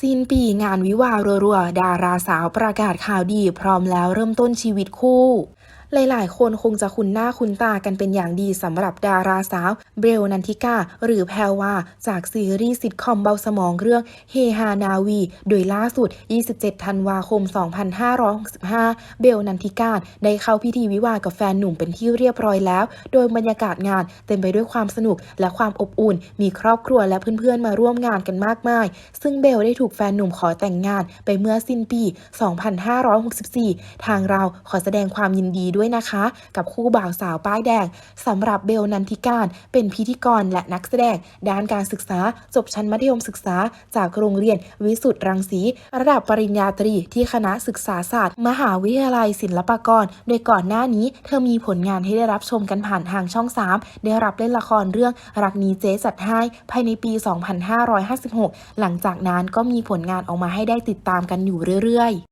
สิ้นปีงานวิวาห์รัวๆ ดาราสาวประกาศข่าวดีพร้อมแล้วเริ่มต้นชีวิตคู่หลาย ๆ คนคงจะคุ้นหน้าคุ้นตากันเป็นอย่างดีสำหรับดาราสาวเบลนันทิกาหรือแพรวาจากซีรีส์ซิทคอมเบาสมองเรื่องเฮฮานาวี โดยล่าสุด 27 ธันวาคม 2565 เบลนันทิกาได้เข้าพิธีวิวากับแฟนหนุ่มเป็นที่เรียบร้อยแล้ว โดยบรรยากาศงานเต็มไปด้วยความสนุกและความอบอุ่น มีครอบครัวและเพื่อน ๆ มาร่วมงานกันมากมาย ซึ่งเบลได้ถูกแฟนหนุ่มขอแต่งงานไปเมื่อสิ้นปี 2564 ทางเราขอแสดงความยินดีดีด้วยนะคะ กับคู่บ่าวสาวป้ายแดงสำหรับเบลนันทิการเป็นพิธีกรและนักแสดง ด้านการศึกษา จบชั้นมัธยมศึกษา จากโรงเรียนวิสุทธ์รังสี ระดับปริญญาตรีที่คณะศึกษาศาสตร์ มหาวิทยาลัยศิลปากร โดยก่อนหน้านี้ เธอมีผลงานให้ได้รับชมกันผ่านทางช่อง 3 ได้รับเล่นละครเรื่องรักนี้เจ๊จัดให้ภายในปี 2556 หลังจากนั้นก็มีผลงานออกมาให้ได้ติดตามกันอยู่เรื่อยๆ